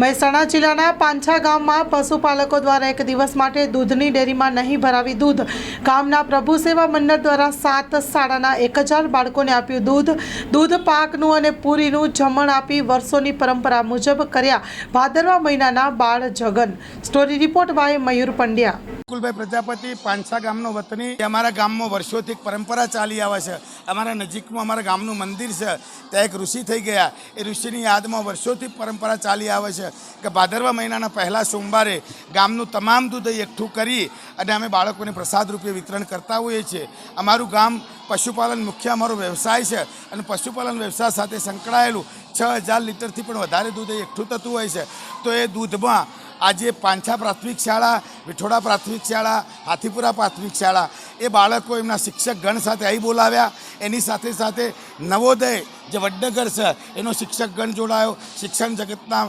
મહેસાણા જિલ્લાના પાંછા ગામમાં પશુપાલકો દ્વારા એક દિવસ માટે દૂધની ડેરીમાં નહીં ભરાવી દૂધ. ગામના પ્રભુ સેવા મંડળ દ્વારા સાત શાળાના એક હજાર બાળકોને આપ્યું દૂધ. દૂધ પાકનું અને પૂરીનું જમણ આપી વર્ષોની પરંપરા મુજબ કર્યા. ભાદરવા મહિનાના બાળ Jagan. Story report by Mayur Pandya. Kulbhai Prajapati Pancha ગામનો વતની. અમારા ગામમાં વર્ષોથી પરંપરા ચાલી આવે છે. અમારા નજીકમાં અમારા ગામનું મંદિર છે. ત્યાં એક ઋષિ થઈ ગયા. એ ઋષિની યાદમાં વર્ષોથી પરંપરા ચાલી આવે છે કે ભાદરવા મહિનાના પહેલા સોમવારે ગામનું તમામ દૂધ એકઠું કરી અને અમે બાળકોને પ્રસાદ રૂપે વિતરણ કરતા હોઈએ છીએ. અમારું ગામ પશુપાલન મુખ્ય અમારો વ્યવસાય છે અને પશુપાલન વ્યવસાય સાથે સંકળાયેલું છ હજાર લીટરથી પણ વધારે દૂધ એકઠું થતું હોય છે. તો એ દૂધમાં આજે પાંછા પ્રાથમિક શાળા, વિઠોડા પ્રાથમિક શાળા, હાથીપુરા પ્રાથમિક શાળા. એ બાળકો એમના શિક્ષક ગણ સાથે અહીં બોલાવ્યા. એની સાથે સાથે નવોદય જે વડનગર છે, એનો શિક્ષક ગણ જોડાયો. શિક્ષણ જગતના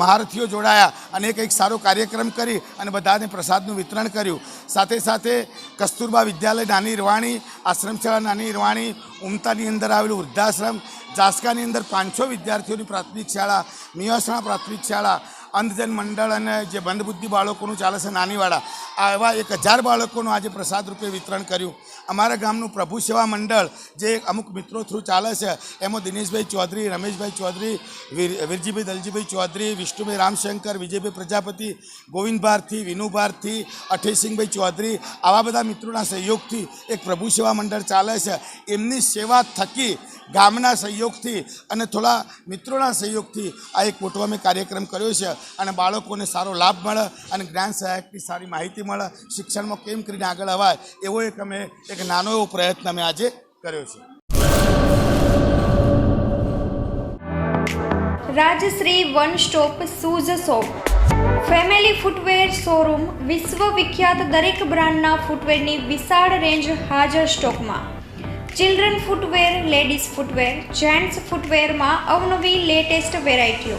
મહારથીઓ જોડાયા અને એક સારો કાર્યક્રમ કરી અને બધાને પ્રસાદનું વિતરણ કર્યું. સાથે સાથે કસ્તુરબા વિદ્યાલય નાની રવાણી, આશ્રમશાળા નાની રવાણી, ઉમતાની અંદર આવેલું વૃદ્ધાશ્રમ જાસકાની અંદર પાંચસો વિદ્યાર્થીઓની પ્રાથમિક શાળા, મિયાસણા પ્રાથમિક શાળા અંધજન મંડળ અને જે બંધબુદ્ધિ બાળકોનું ચાલે છે નાનીવાળા આ એવા એક હજાર બાળકોનું આજે પ્રસાદ રૂપે વિતરણ કર્યું. અમારા ગામનું પ્રભુ સેવા મંડળ જે અમુક મિત્રો થ્રુ ચાલે છે, એમાં દિનેશભાઈ ચૌધરી, રમેશભાઈ ચૌધરી, વીર, વીરજીભાઈ દલજીભાઈ ચૌધરી, વિષ્ણુભાઈ રામશંકર, વિજયભાઈ પ્રજાપતિ, ગોવિંદ ભારથી વિનુ ભારથી અઠેસિંહભાઈ ચૌધરી, આવા બધા મિત્રોના સહયોગથી એક પ્રભુ સેવા મંડળ ચાલે છે. એમની સેવા થકી ગામના સહયોગથી અને થોડા મિત્રોના સહયોગથી આ એક મોટો અમે કાર્યક્રમ કર્યો છે. અને બાળકોને સારો લાભ મળે અને જ્ઞાન સહાયકની સારી માહિતી મળે, શિક્ષણમાં કેમ કરીને આગળ અવાય, એવો એક અમે એક નાનો એવો પ્રયત્ન અમે આજે કર્યો છે. Rajshree one stop shoes shop family footwear showroom વિશ્વ વિખ્યાત દરેક બ્રાન્ડના ફૂટવેરની વિશાળ રેન્જ હાજર સ્ટોકમાં. Children footwear, ladies footwear, gents ફૂટવેરમાં અવનવી લેટેસ્ટ વેરાયટીઓ.